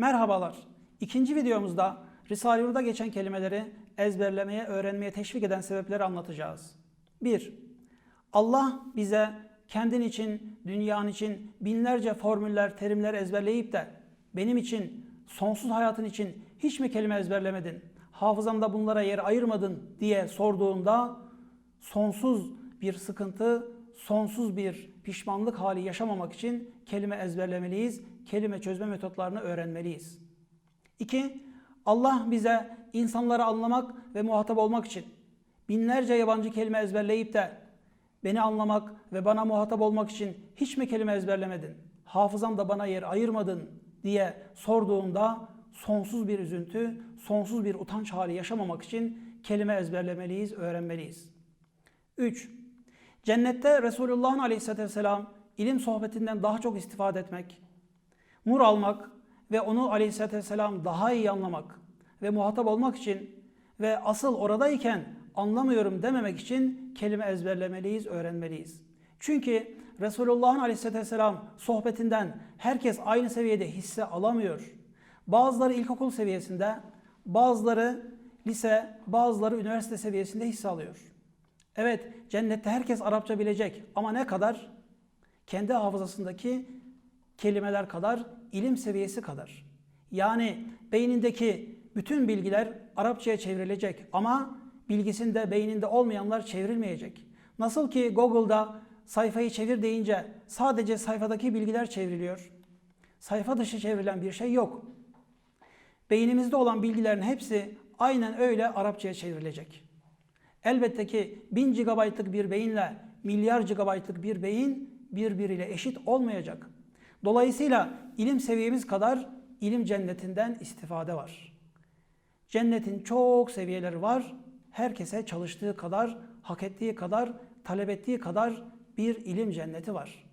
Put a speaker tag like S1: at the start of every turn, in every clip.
S1: Merhabalar. İkinci videomuzda Risale-i Nur'da geçen kelimeleri ezberlemeye, öğrenmeye teşvik eden sebepleri anlatacağız. 1. Allah bize kendin için, dünyanın için binlerce formüller, terimler ezberleyip de benim için, sonsuz hayatın için hiç mi kelime ezberlemedin? Hafızamda bunlara yer ayırmadın diye sorduğunda sonsuz bir sıkıntı, sonsuz bir pişmanlık hali yaşamamak için kelime ezberlemeliyiz, kelime çözme metotlarını öğrenmeliyiz. 2. Allah bize insanları anlamak ve muhatap olmak için binlerce yabancı kelime ezberleyip de beni anlamak ve bana muhatap olmak için hiç mi kelime ezberlemedin? Hafızamda bana yer ayırmadın diye sorduğunda sonsuz bir üzüntü, sonsuz bir utanç hali yaşamamak için kelime ezberlemeliyiz, öğrenmeliyiz. 3. Cennette Resulullah'ın aleyhissalatü vesselam ilim sohbetinden daha çok istifade etmek, nur almak ve onu aleyhissalatü vesselam daha iyi anlamak ve muhatap olmak için ve asıl oradayken anlamıyorum dememek için kelime ezberlemeliyiz, öğrenmeliyiz. Çünkü Resulullah'ın aleyhissalatü vesselam sohbetinden herkes aynı seviyede hisse alamıyor. Bazıları ilkokul seviyesinde, bazıları lise, bazıları üniversite seviyesinde hisse alıyor. Evet, cennette herkes Arapça bilecek ama ne kadar? Kendi hafızasındaki kelimeler kadar, ilim seviyesi kadar. Yani beynindeki bütün bilgiler Arapçaya çevrilecek ama bilgisinde, beyninde olmayanlar çevrilmeyecek. Nasıl ki Google'da sayfayı çevir deyince sadece sayfadaki bilgiler çevriliyor. Sayfa dışı çevrilen bir şey yok. Beynimizde olan bilgilerin hepsi aynen öyle Arapçaya çevrilecek. Elbette ki 1000 GB'lık bir beyinle milyar GB'lık bir beyin birbiriyle eşit olmayacak. Dolayısıyla ilim seviyemiz kadar ilim cennetinden istifade var. Cennetin çok seviyeleri var. Herkese çalıştığı kadar, hak ettiği kadar, talep ettiği kadar bir ilim cenneti var.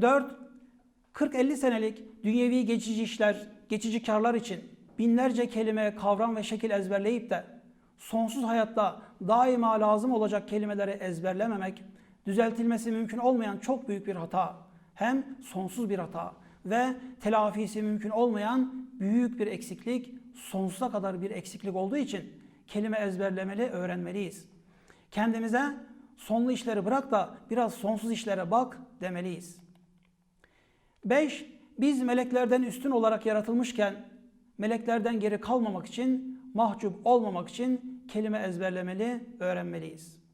S1: 4. 40-50 senelik dünyevi geçici işler, geçici karlar için binlerce kelime, kavram ve şekil ezberleyip de sonsuz hayatta daima lazım olacak kelimeleri ezberlememek, düzeltilmesi mümkün olmayan çok büyük bir hata. Hem sonsuz bir hata ve telafisi mümkün olmayan büyük bir eksiklik, sonsuza kadar bir eksiklik olduğu için kelime ezberlemeli, öğrenmeliyiz. Kendimize sonlu işleri bırak da biraz sonsuz işlere bak demeliyiz. 5. Biz meleklerden üstün olarak yaratılmışken meleklerden geri kalmamak için, mahcup olmamak için kelime ezberlemeli, öğrenmeliyiz.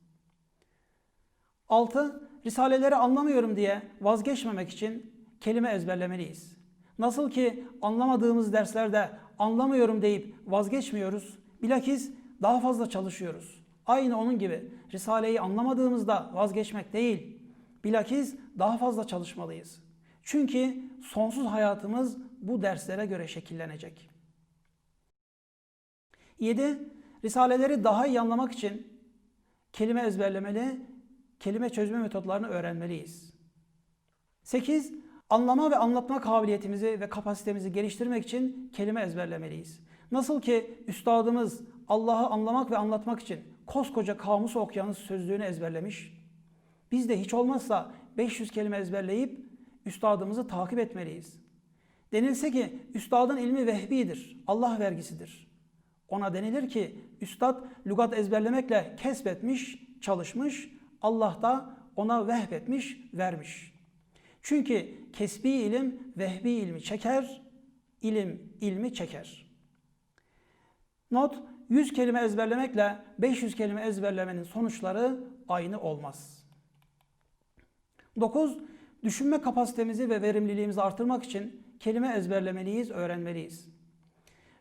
S1: 6. Risaleleri anlamıyorum diye vazgeçmemek için kelime ezberlemeliyiz. Nasıl ki anlamadığımız derslerde anlamıyorum deyip vazgeçmiyoruz, bilakis daha fazla çalışıyoruz. Aynı onun gibi Risale'yi anlamadığımızda vazgeçmek değil, bilakis daha fazla çalışmalıyız. Çünkü sonsuz hayatımız bu derslere göre şekillenecek. 7. Risaleleri daha iyi anlamak için kelime ezberlemeli, kelime çözme metotlarını öğrenmeliyiz. 8. Anlama ve anlatma kabiliyetimizi ve kapasitemizi geliştirmek için kelime ezberlemeliyiz. Nasıl ki üstadımız Allah'ı anlamak ve anlatmak için koskoca kamus okyanus sözlüğünü ezberlemiş. Biz de hiç olmazsa 500 kelime ezberleyip üstadımızı takip etmeliyiz. Denilse ki üstadın ilmi vehbidir, Allah vergisidir. Ona denilir ki üstad lügat ezberlemekle kesbetmiş, çalışmış, Allah da ona vehbetmiş, vermiş. Çünkü kesbi ilim vehbi ilmi çeker, ilim ilmi çeker. Not, 100 kelime ezberlemekle 500 kelime ezberlemenin sonuçları aynı olmaz. 9. Düşünme kapasitemizi ve verimliliğimizi artırmak için kelime ezberlemeliyiz, öğrenmeliyiz.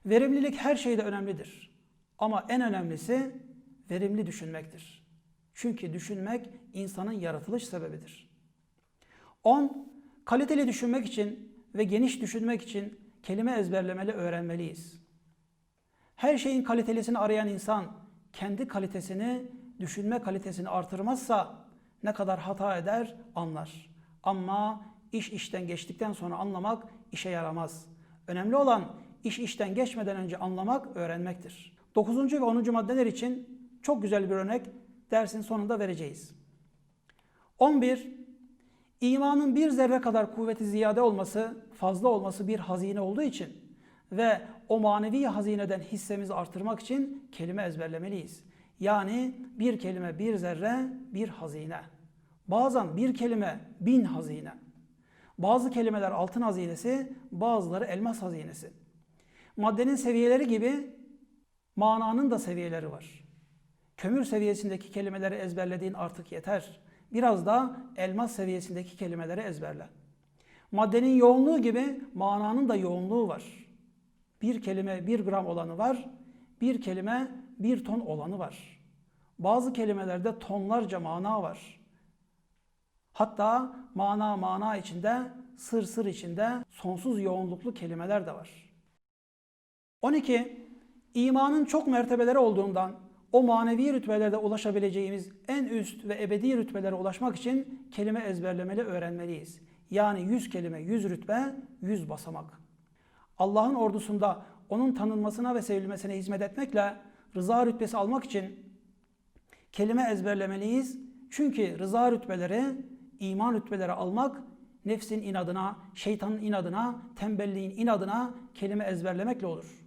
S1: Verimlilik her şeyde önemlidir. Ama en önemlisi verimli düşünmektir. Çünkü düşünmek insanın yaratılış sebebidir. 10. Kaliteli düşünmek için ve geniş düşünmek için kelime ezberlemeli öğrenmeliyiz. Her şeyin kalitelisini arayan insan kendi kalitesini, düşünme kalitesini artırmazsa ne kadar hata eder anlar. Ama iş işten geçtikten sonra anlamak işe yaramaz. Önemli olan iş işten geçmeden önce anlamak, öğrenmektir. 9. ve 10. maddeler için çok güzel bir örnek dersin sonunda vereceğiz. 11. İmanın bir zerre kadar kuvveti ziyade olması, fazla olması bir hazine olduğu için ve o manevi hazineden hissemizi artırmak için kelime ezberlemeliyiz. Yani bir kelime bir zerre bir hazine. Bazen bir kelime bin hazine. Bazı kelimeler altın hazinesi, bazıları elmas hazinesi. Maddenin seviyeleri gibi mananın da seviyeleri var. Kömür seviyesindeki kelimeleri ezberlediğin artık yeter. Biraz da elmas seviyesindeki kelimeleri ezberle. Maddenin yoğunluğu gibi mananın da yoğunluğu var. Bir kelime bir gram olanı var, bir kelime bir ton olanı var. Bazı kelimelerde tonlarca mana var. Hatta mana mana içinde, sır sır içinde sonsuz yoğunluklu kelimeler de var. 12. İmanın çok mertebeleri olduğundan o manevi rütbelerde ulaşabileceğimiz en üst ve ebedi rütbelere ulaşmak için kelime ezberlemeli öğrenmeliyiz. Yani 100 kelime, 100 rütbe, 100 basamak. Allah'ın ordusunda onun tanınmasına ve sevilmesine hizmet etmekle rıza rütbesi almak için kelime ezberlemeliyiz. Çünkü rıza rütbeleri, iman rütbeleri almak nefsin inadına, şeytanın inadına, tembelliğin inadına kelime ezberlemekle olur.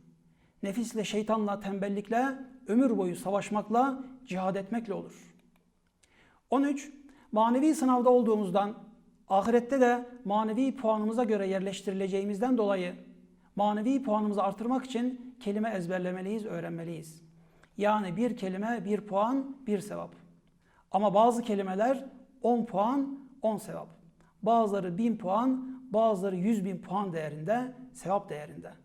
S1: Nefisle, şeytanla, tembellikle, ömür boyu savaşmakla, cihad etmekle olur. 13. Manevi sınavda olduğumuzdan, ahirette de manevi puanımıza göre yerleştirileceğimizden dolayı manevi puanımızı artırmak için kelime ezberlemeliyiz, öğrenmeliyiz. Yani bir kelime bir puan, bir sevap. Ama bazı kelimeler 10 puan, 10 sevap. Bazıları 1000 puan, bazıları 100 bin puan değerinde, sevap değerinde.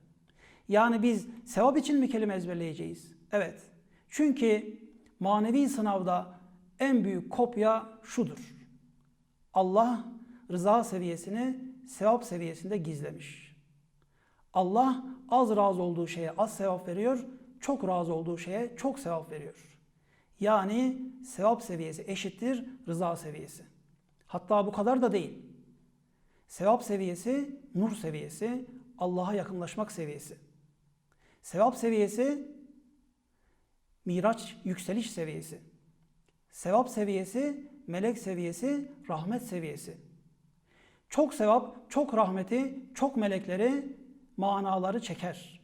S1: Yani biz sevap için mi kelime ezberleyeceğiz? Evet. Çünkü manevi sınavda en büyük kopya şudur. Allah rıza seviyesini sevap seviyesinde gizlemiş. Allah az razı olduğu şeye az sevap veriyor, çok razı olduğu şeye çok sevap veriyor. Yani sevap seviyesi eşittir rıza seviyesi. Hatta bu kadar da değil. Sevap seviyesi nur seviyesi, Allah'a yakınlaşmak seviyesi. Sevap seviyesi miraç yükseliş seviyesi. Sevap seviyesi melek seviyesi, rahmet seviyesi. Çok sevap, çok rahmeti, çok melekleri, manaları çeker.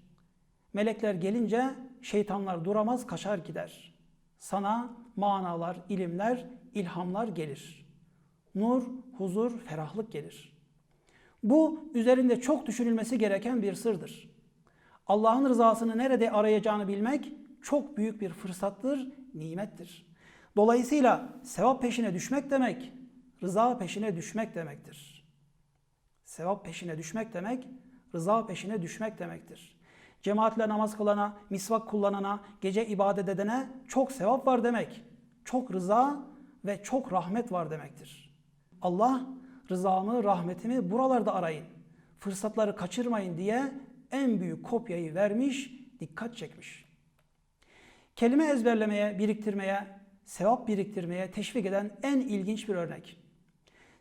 S1: Melekler gelince şeytanlar duramaz, kaçar gider. Sana manalar, ilimler, ilhamlar gelir. Nur, huzur, ferahlık gelir. Bu üzerinde çok düşünülmesi gereken bir sırdır. Allah'ın rızasını nerede arayacağını bilmek çok büyük bir fırsattır, nimettir. Dolayısıyla sevap peşine düşmek demek, rıza peşine düşmek demektir. Sevap peşine düşmek demek, rıza peşine düşmek demektir. Cemaatle namaz kılana, misvak kullanana, gece ibadet edene çok sevap var demek. Çok rıza ve çok rahmet var demektir. Allah rızamı, rahmetimi buralarda arayın. Fırsatları kaçırmayın diye en büyük kopyayı vermiş, dikkat çekmiş. Kelime ezberlemeye, biriktirmeye, sevap biriktirmeye teşvik eden en ilginç bir örnek.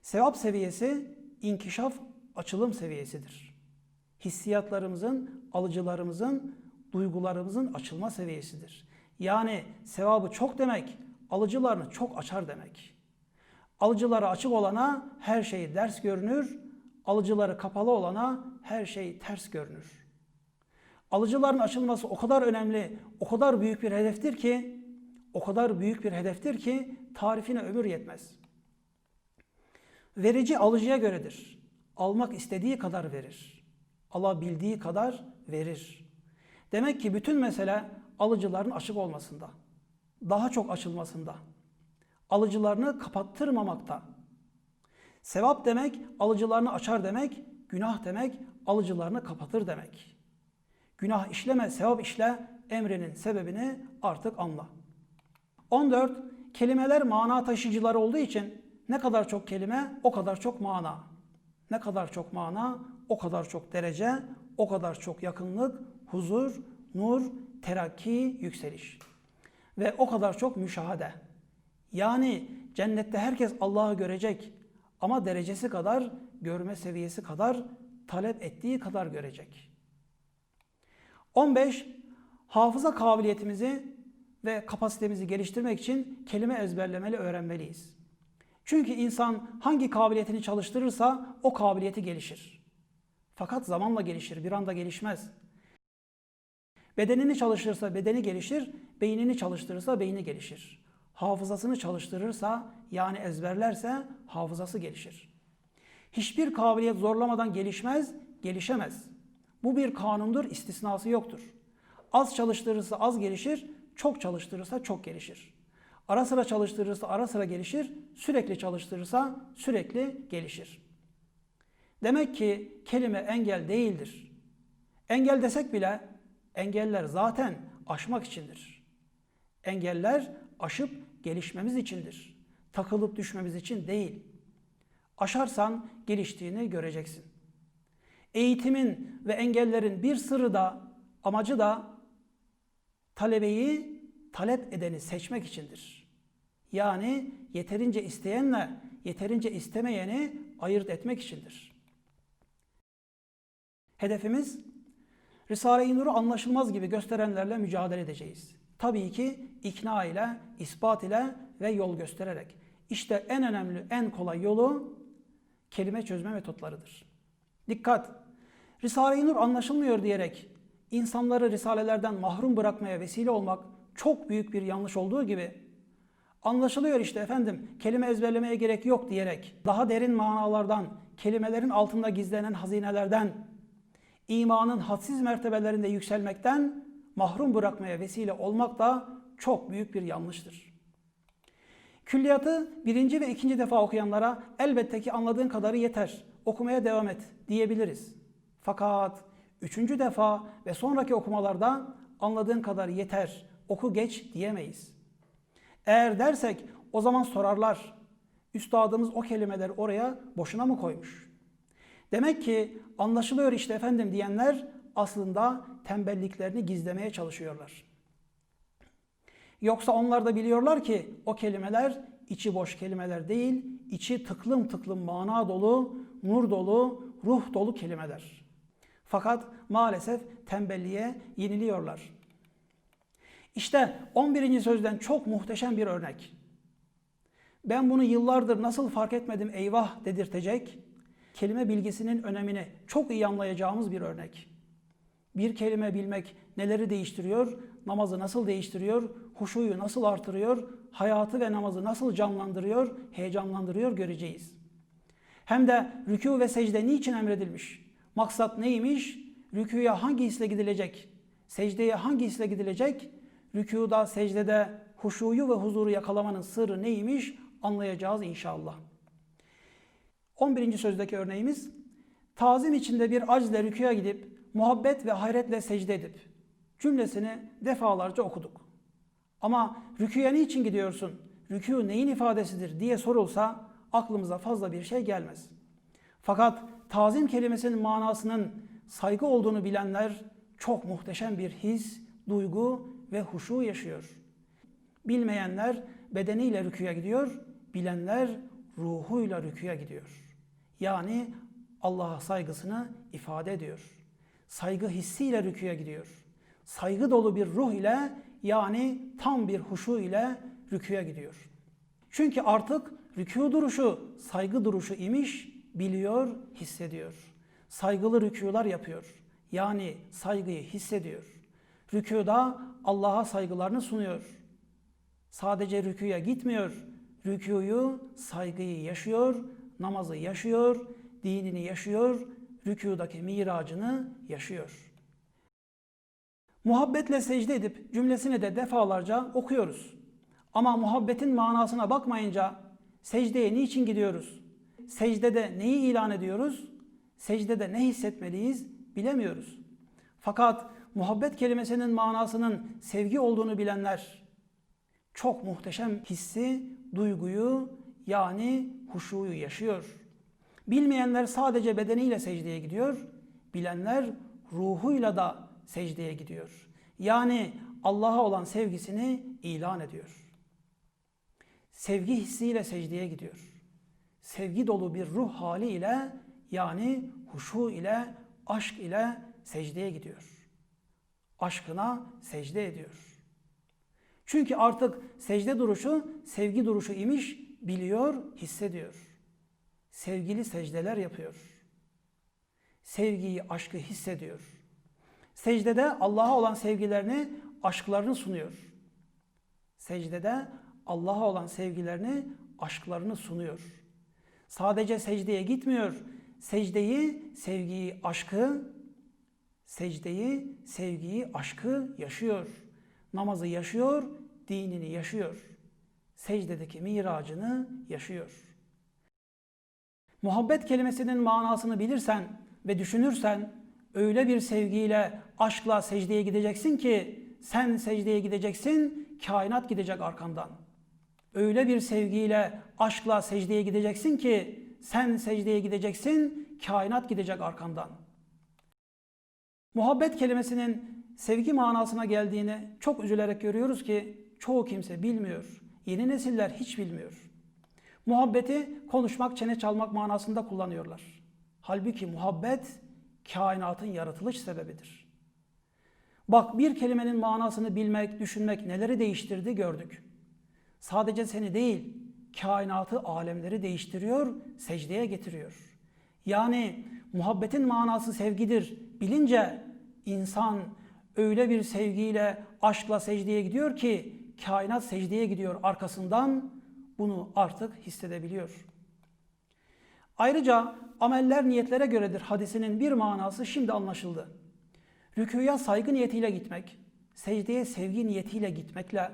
S1: Sevap seviyesi inkişaf, açılım seviyesidir. Hissiyatlarımızın, alıcılarımızın, duygularımızın açılma seviyesidir. Yani sevabı çok demek, alıcılarını çok açar demek. Alıcıları açık olana her şey ders görünür, alıcıları kapalı olana her şey ters görünür. Alıcıların açılması o kadar önemli, o kadar büyük bir hedeftir ki, o kadar büyük bir hedeftir ki tarifine ömür yetmez. Verici alıcıya göredir. Almak istediği kadar verir. Alabildiği kadar verir. Demek ki bütün mesele alıcıların açık olmasında. Daha çok açılmasında. Alıcılarını kapattırmamakta. Sevap demek alıcılarını açar demek, günah demek alıcılarını kapatır demek. Günah işleme, sevap işle emrinin sebebini artık anla. 14. Kelimeler mana taşıyıcıları olduğu için ne kadar çok kelime o kadar çok mana. Ne kadar çok mana o kadar çok derece, o kadar çok yakınlık, huzur, nur, terakki, yükseliş. Ve o kadar çok müşahede. Yani cennette herkes Allah'ı görecek ama derecesi kadar, görme seviyesi kadar, talep ettiği kadar görecek. 15. Hafıza kabiliyetimizi ve kapasitemizi geliştirmek için kelime ezberlemeli öğrenmeliyiz. Çünkü insan hangi kabiliyetini çalıştırırsa o kabiliyeti gelişir. Fakat zamanla gelişir, bir anda gelişmez. Bedenini çalıştırırsa bedeni gelişir, beynini çalıştırırsa beyni gelişir. Hafızasını çalıştırırsa yani ezberlerse hafızası gelişir. Hiçbir kabiliyet zorlamadan gelişmez, gelişemez. Bu bir kanundur, istisnası yoktur. Az çalıştırırsa az gelişir, çok çalıştırırsa çok gelişir. Ara sıra çalıştırırsa ara sıra gelişir, sürekli çalıştırırsa sürekli gelişir. Demek ki kelime engel değildir. Engel desek bile engeller zaten aşmak içindir. Engeller aşıp gelişmemiz içindir. Takılıp düşmemiz için değil. Aşarsan geliştiğini göreceksin. Eğitimin ve engellerin bir sırrı da amacı da talebeyi talep edeni seçmek içindir. Yani yeterince isteyenle yeterince istemeyeni ayırt etmek içindir. Hedefimiz Risale-i Nur'u anlaşılmaz gibi gösterenlerle mücadele edeceğiz. Tabii ki ikna ile, ispat ile ve yol göstererek. İşte en önemli, en kolay yolu kelime çözme metotlarıdır. Dikkat! Risale-i Nur anlaşılmıyor diyerek insanları risalelerden mahrum bırakmaya vesile olmak çok büyük bir yanlış olduğu gibi anlaşılıyor işte efendim kelime ezberlemeye gerek yok diyerek daha derin manalardan, kelimelerin altında gizlenen hazinelerden, imanın hadsiz mertebelerinde yükselmekten mahrum bırakmaya vesile olmak da çok büyük bir yanlıştır. Külliyatı birinci ve ikinci defa okuyanlara elbette ki anladığın kadarı yeter, okumaya devam et diyebiliriz. Fakat üçüncü defa ve sonraki okumalarda anladığın kadar yeter, oku geç diyemeyiz. Eğer dersek o zaman sorarlar. Üstadımız o kelimeleri oraya boşuna mı koymuş? Demek ki anlaşılıyor işte efendim diyenler aslında tembelliklerini gizlemeye çalışıyorlar. Yoksa onlar da biliyorlar ki o kelimeler içi boş kelimeler değil, içi tıklım tıklım mana dolu, nur dolu, ruh dolu kelimeler. Fakat maalesef tembelliğe yeniliyorlar. İşte 11. sözden çok muhteşem bir örnek. Ben bunu yıllardır nasıl fark etmedim eyvah dedirtecek, kelime bilgisinin önemini çok iyi anlayacağımız bir örnek. Bir kelime bilmek neleri değiştiriyor, namazı nasıl değiştiriyor, huşuyu nasıl artırıyor, hayatı ve namazı nasıl canlandırıyor, heyecanlandırıyor göreceğiz. Hem de rükû ve secde niçin emredilmiş? Maksat neymiş? Rükûya hangi hisle gidilecek? Secdeye hangi hisle gidilecek? Rükûda, secdede huşuyu ve huzuru yakalamanın sırrı neymiş? Anlayacağız inşallah. 11. sözdeki örneğimiz tazim içinde bir aczle rüküya gidip muhabbet ve hayretle secde edip cümlesini defalarca okuduk. Ama rüküye niçin gidiyorsun? Rükû neyin ifadesidir diye sorulsa aklımıza fazla bir şey gelmez. Fakat tazim kelimesinin manasının saygı olduğunu bilenler çok muhteşem bir his, duygu ve huşu yaşıyor. Bilmeyenler bedeniyle rüküye gidiyor, bilenler ruhuyla rüküye gidiyor. Yani Allah'a saygısını ifade ediyor. Saygı hissiyle rüküye gidiyor. Saygı dolu bir ruh ile yani tam bir huşu ile rüküye gidiyor. Çünkü artık rükû duruşu saygı duruşu imiş, biliyor, hissediyor. Saygılı rükûlar yapıyor. Yani saygıyı hissediyor. Rükûda Allah'a saygılarını sunuyor. Sadece rüküye gitmiyor. Rükûyu, saygıyı yaşıyor, namazı yaşıyor, dinini yaşıyor, rükudaki miracını yaşıyor. Muhabbetle secde edip cümlesini de defalarca okuyoruz. Ama muhabbetin manasına bakmayınca secdeye niçin gidiyoruz? Secdede neyi ilan ediyoruz? Secdede ne hissetmeliyiz bilemiyoruz. Fakat muhabbet kelimesinin manasının sevgi olduğunu bilenler çok muhteşem hissi, duyguyu yani huşuyu yaşıyor. Bilmeyenler sadece bedeniyle secdeye gidiyor, bilenler ruhuyla da secdeye gidiyor. Yani Allah'a olan sevgisini ilan ediyor. Sevgi hissiyle secdeye gidiyor. Sevgi dolu bir ruh hali ile yani huşu ile, aşk ile secdeye gidiyor. Aşkına secde ediyor. Çünkü artık secde duruşu sevgi duruşu imiş, biliyor, hissediyor. Sevgili secdeler yapıyor. Sevgiyi, aşkı hissediyor. Secdede Allah'a olan sevgilerini, aşklarını sunuyor. Secdede Allah'a olan sevgilerini, aşklarını sunuyor. Sadece secdeye gitmiyor. Secdeyi, sevgiyi, aşkı, secdeyi, sevgiyi, aşkı yaşıyor. Namazı yaşıyor, dinini yaşıyor. Secdedeki miracını yaşıyor. Muhabbet kelimesinin manasını bilirsen ve düşünürsen öyle bir sevgiyle, aşkla secdeye gideceksin ki sen secdeye gideceksin, kainat gidecek arkandan. Öyle bir sevgiyle, aşkla secdeye gideceksin ki sen secdeye gideceksin, kainat gidecek arkandan. Muhabbet kelimesinin sevgi manasına geldiğini çok üzülerek görüyoruz ki çoğu kimse bilmiyor. Yeni nesiller hiç bilmiyor. Muhabbeti konuşmak, çene çalmak manasında kullanıyorlar. Halbuki muhabbet kainatın yaratılış sebebidir. Bak bir kelimenin manasını bilmek, düşünmek neleri değiştirdi gördük. Sadece seni değil, kainatı, alemleri değiştiriyor, secdeye getiriyor. Yani muhabbetin manası sevgidir bilince insan öyle bir sevgiyle, aşkla secdeye gidiyor ki kainat secdeye gidiyor arkasından bunu artık hissedebiliyor. Ayrıca ameller niyetlere göredir hadisinin bir manası şimdi anlaşıldı. Rüküya saygı niyetiyle gitmek, secdeye sevgi niyetiyle gitmekle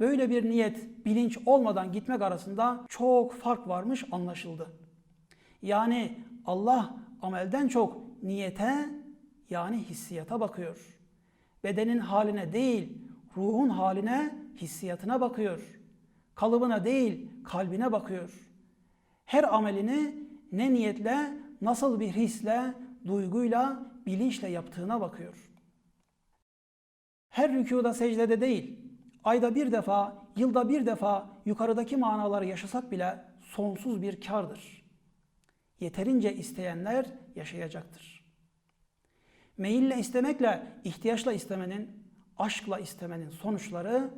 S1: böyle bir niyet, bilinç olmadan gitmek arasında çok fark varmış anlaşıldı. Yani Allah amelden çok niyete yani hissiyata bakıyor. Bedenin haline değil, ruhun haline, hissiyatına bakıyor. Kalıbına değil, kalbine bakıyor. Her amelini ne niyetle, nasıl bir hisle, duyguyla, bilinçle yaptığına bakıyor. Her rükuda secdede değil, ayda bir defa, yılda bir defa yukarıdaki manaları yaşasak bile sonsuz bir kardır. Yeterince isteyenler yaşayacaktır. Meyille istemekle, ihtiyaçla istemenin, aşkla istemenin sonuçları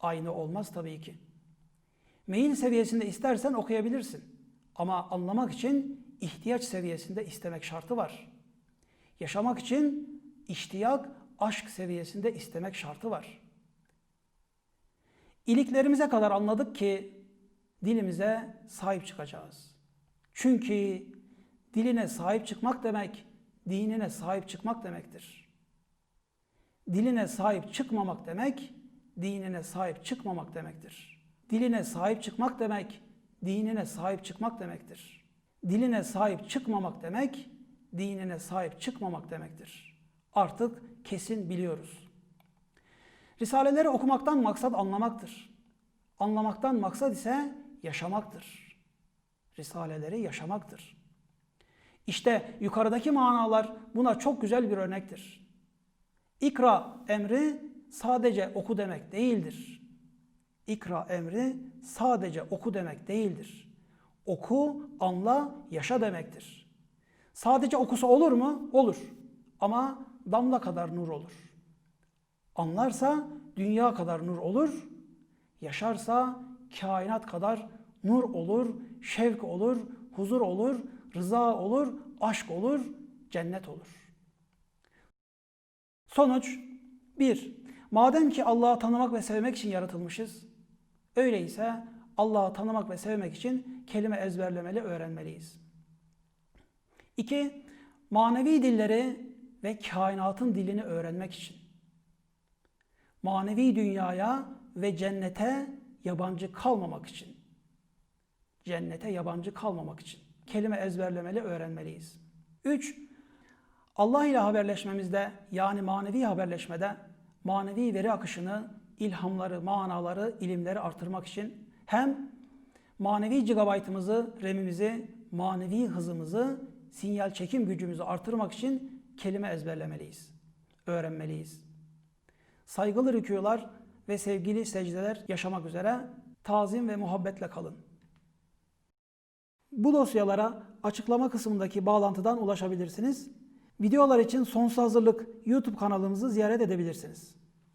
S1: aynı olmaz tabii ki. Meyil seviyesinde istersen okuyabilirsin. Ama anlamak için ihtiyaç seviyesinde istemek şartı var. Yaşamak için iştiyak, aşk seviyesinde istemek şartı var. İliklerimize kadar anladık ki dilimize sahip çıkacağız. Çünkü diline sahip çıkmak demek, dinine sahip çıkmak demektir. Diline sahip çıkmamak demek, dinine sahip çıkmamak demektir. Diline sahip çıkmak demek, dinine sahip çıkmak demektir. Diline sahip çıkmamak demek, dinine sahip çıkmamak demektir. Artık kesin biliyoruz. Risaleleri okumaktan maksat anlamaktır. Anlamaktan maksat ise yaşamaktır. Risaleleri yaşamaktır. İşte yukarıdaki manalar buna çok güzel bir örnektir. İkra emri sadece oku demek değildir. İkra emri sadece oku demek değildir. Oku, anla, yaşa demektir. Sadece okusa olur mu? Olur. Ama damla kadar nur olur. Anlarsa dünya kadar nur olur. Yaşarsa kainat kadar nur olur, şevk olur, huzur olur, rıza olur, aşk olur, cennet olur. Sonuç 1. Madem ki Allah'ı tanımak ve sevmek için yaratılmışız, öyleyse Allah'ı tanımak ve sevmek için kelime ezberlemeli, öğrenmeliyiz. 2. Manevi dilleri ve kainatın dilini öğrenmek için. Manevi dünyaya ve cennete yabancı kalmamak için. Cennete yabancı kalmamak için. Kelime ezberlemeli, öğrenmeliyiz. 3. Allah ile haberleşmemizde yani manevi haberleşmede manevi veri akışını, ilhamları, manaları, ilimleri artırmak için hem manevi gigabaytımızı, RAM'imizi, manevi hızımızı, sinyal çekim gücümüzü artırmak için kelime ezberlemeliyiz, öğrenmeliyiz. Saygılı rükûlar ve sevgili secdeler yaşamak üzere tazim ve muhabbetle kalın. Bu dosyalara açıklama kısmındaki bağlantıdan ulaşabilirsiniz. Videolar için sonsuz hazırlık YouTube kanalımızı ziyaret edebilirsiniz.